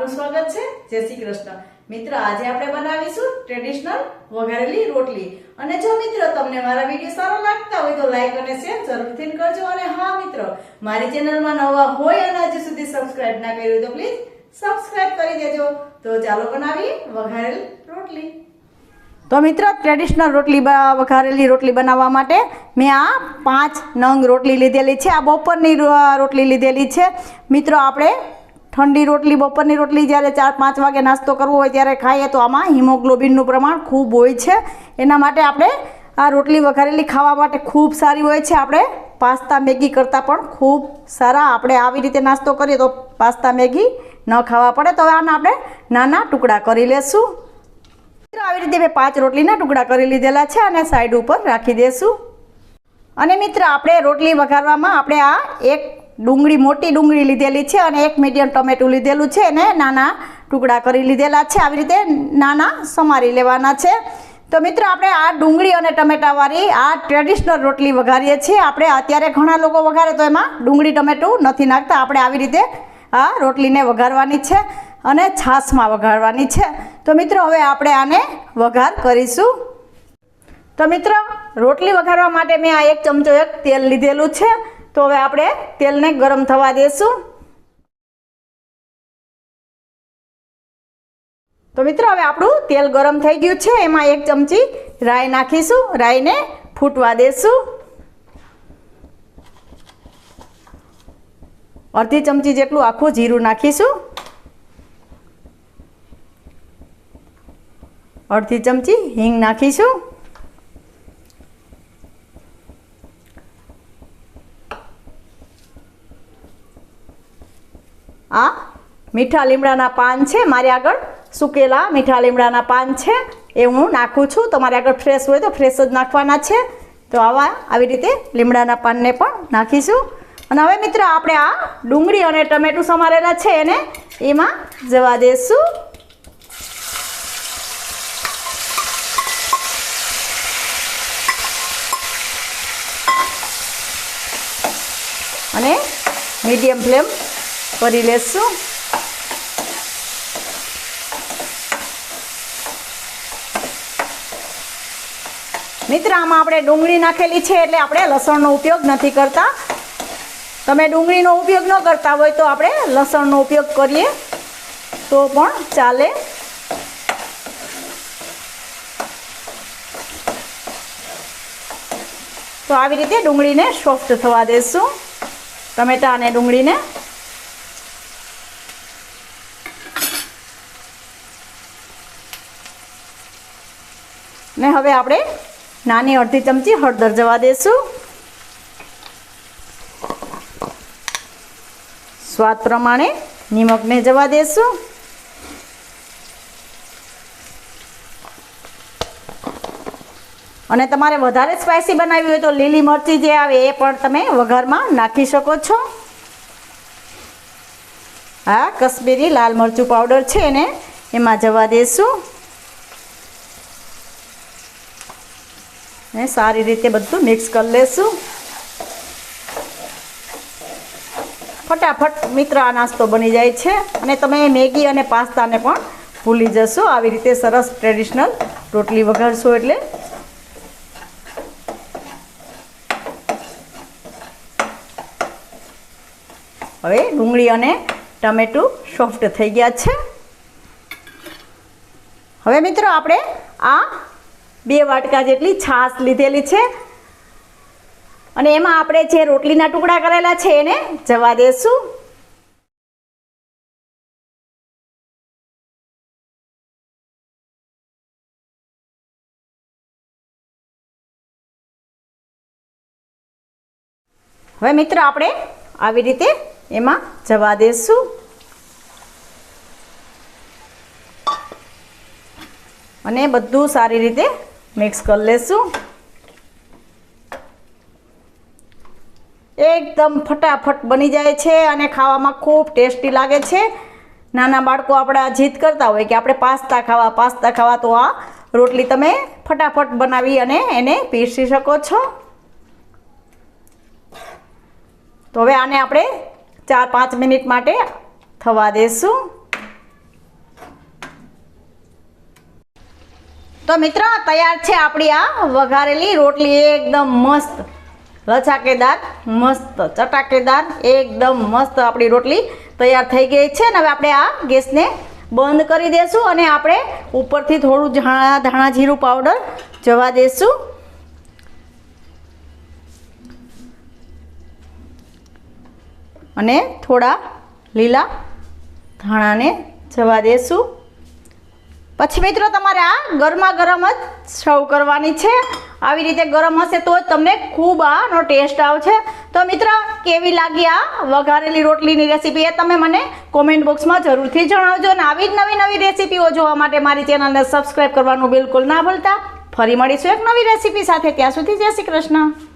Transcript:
આપનું સ્વાગત છે. જય શ્રી કૃષ્ણ. મિત્ર, આજે આપણે બનાવીશું ટ્રેડિશનલ વઘારેલી રોટલી. અને જો મિત્ર તમને મારા વીડિયો સારો લાગતા હોય તો લાઈક અને શેર જરૂરથી કરજો. અને હા, મિત્ર, મારી ચેનલમાં નવા હોય અને હજી સુધી સબસ્ક્રાઇબ ના કર્યું તો પ્લીઝ સબસ્ક્રાઇબ કરી દેજો. તો ચાલો બનાવીએ વઘારેલી રોટલી. તો મિત્ર ટ્રેડિશનલ રોટલી વઘારેલી રોટલી બનાવવા માટે મેં આ પાંચ નંગ રોટલી લીધેલી છે. આ બપોરની રોટલી લીધેલી છે. મિત્રો, આપણે ઠંડી રોટલી, બપોરની રોટલી જ્યારે ચાર, પાંચ વાગે નાસ્તો કરવો હોય ત્યારે ખાઈએ તો આમાં હિમોગ્લોબિનનું પ્રમાણ ખૂબ હોય છે. એના માટે આપણે આ રોટલી વઘારેલી ખાવા માટે ખૂબ સારી હોય છે. આપણે પાસ્તા મેગી કરતાં પણ ખૂબ સારા આપણે આવી રીતે નાસ્તો કરીએ તો પાસ્તા મેગી ન ખાવા પડે. તો આના આપણે નાના ટુકડા કરી લેશું. આવી રીતે મેં પાંચ રોટલીના ટુકડા કરી લીધેલા છે અને સાઈડ ઉપર રાખી દેશું. અને મિત્ર, આપણે રોટલી વઘારવામાં આપણે આ એક ડુંગળી, મોટી ડુંગળી લીધેલી છે અને એક મીડિયમ ટમેટું લીધેલું છે અને નાના ટુકડા કરી લીધેલા છે. આવી રીતે નાના સમારી લેવાના છે. તો મિત્રો, આપણે આ ડુંગળી અને ટમેટાવાળી આ ટ્રેડિશનલ રોટલી વઘારીએ છીએ. આપણે અત્યારે ઘણા લોકો વઘારે તો એમાં ડુંગળી, ટમેટું નથી નાખતા. આપણે આવી રીતે આ રોટલીને વઘારવાની છે અને છાશમાં વઘારવાની છે. તો મિત્રો, હવે આપણે આને વઘાર કરીશું. તો મિત્રો, રોટલી વઘારવા માટે મેં આ એક ચમચો એક તેલ લીધેલું છે. તો હવે આપણે તેલને ગરમ થવા દેશું. તો મિત્રો, હવે આપણું તેલ ગરમ થઈ ગયું છે. એમાં એક ચમચી રાઈ નાખીશું. રાઈને ફૂટવા દેશું. અડધી ચમચી જેટલું આખું જીરું નાખીશું. અડધી ચમચી હિંગ નાખીશું. આ મીઠા લીમડાના પાન છે, મારી આગળ. સુકેલા મીઠા લીમડાના પાન છે, એ હું નાખું છું. તમારે આગળ ફ્રેશ હોય તો ફ્રેશ જ નાખવાના છે. તો આવા આવી રીતે લીમડાના પાનને પણ નાખીશું. અને હવે મિત્ર આપણે આ ડુંગળી અને ટમેટું સમારેલા છે એને, એમાં જવા દઈશું અને મીડિયમ ફ્લેમ કરી લેશું. મિત્ર, આમાં આપણે ડુંગળી નાખેલી છે એટલે આપણે લસણનો ઉપયોગ નથી કરતા. તમે ડુંગળીનો ઉપયોગ ન કરતા હોય તો આપણે લસણનો ઉપયોગ કરીએ. તો પણ ચાલે. તો આવી રીતે ડુંગળીને સોફ્ટ થવા દેશું. ટમેટા અને ડુંગળીને ને હવે આપણે નાની અડધી ચમચી હળદર જવા દેશું. સ્વાદ પ્રમાણે નિમકને જવા દેશું. અને તમારે વધારે સ્પાઇસી બનાવવી હોય તો લીલી મરચી જે આવે એ પણ તમે વઘારમાં નાખી શકો છો. આ કશ્મીરી લાલ મરચું પાવડર છે એને એમાં જવા દેશું. ને સારી રીતે બધું મિક્સ કરી લેશું. ફટાફટ મિત્ર આ નાસ્તો બની જાય છે અને તમે મેગી અને પાસ્તાને પણ ભૂલી જશો. આવી રીતે સરસ ટ્રેડિશનલ રોટલી વઘારશો એટલે. હવે ડુંગળી અને ટમેટું સોફ્ટ થઈ ગયા છે. હવે મિત્રો આપણે આ બે વાટકા જેટલી છાશ લીધેલી છે. અને એમાં આપણે જે રોટલીના ટુકડા કરેલા છે એને જવા દેશું. હવે મિત્રો આપણે આવી રીતે એમાં જવા દેશું. અને બધું સારી રીતે મિક્સ કરી લેશું. એકદમ ફટાફટ બની જાય છે અને ખાવામાં ખૂબ ટેસ્ટી લાગે છે. નાના બાળકો આપણા જીદ કરતા હોય કે આપણે પાસ્તા ખાવા પાસ્તા ખાવા, તો આ રોટલી તમે ફટાફટ બનાવી અને એને પીરસી શકો છો. તો હવે આને આપણે ચાર પાંચ મિનિટ માટે થવા દેશું. તો મિત્રો, તૈયાર છે આપણી આ વઘારેલી રોટલી. એકદમ મસ્ત લચાકેદાર, મસ્ત ચટાકેદાર, એકદમ મસ્ત આપણી રોટલી તૈયાર થઈ ગઈ છે. ને હવે આપણે આ ગેસને બંધ કરી દેશું અને આપણે ઉપરથી થોડું ધાણા ધાણા જીરું પાવડર જવા દેશું. અને થોડા લીલા ધાણાને જવા દેશું. પછી મિત્રો તમારે આ ગરમા ગરમ જ સર્વ કરવાની છે. આવી રીતે ગરમ હશે તો જ તમને ખૂબ આનો ટેસ્ટ આવશે. તો મિત્રો, કેવી લાગી આ વઘારેલી રોટલીની રેસીપી એ તમે મને કોમેન્ટ બોક્સમાં જરૂરથી જણાવજો અને આવી જ નવી નવી રેસીપીઓ જોવા માટે મારી ચેનલને સબસ્ક્રાઈબ કરવાનું બિલકુલ ના ભૂલતા. ફરી મળીશું એક નવી રેસીપી સાથે. ત્યાં સુધી જય શ્રી કૃષ્ણ.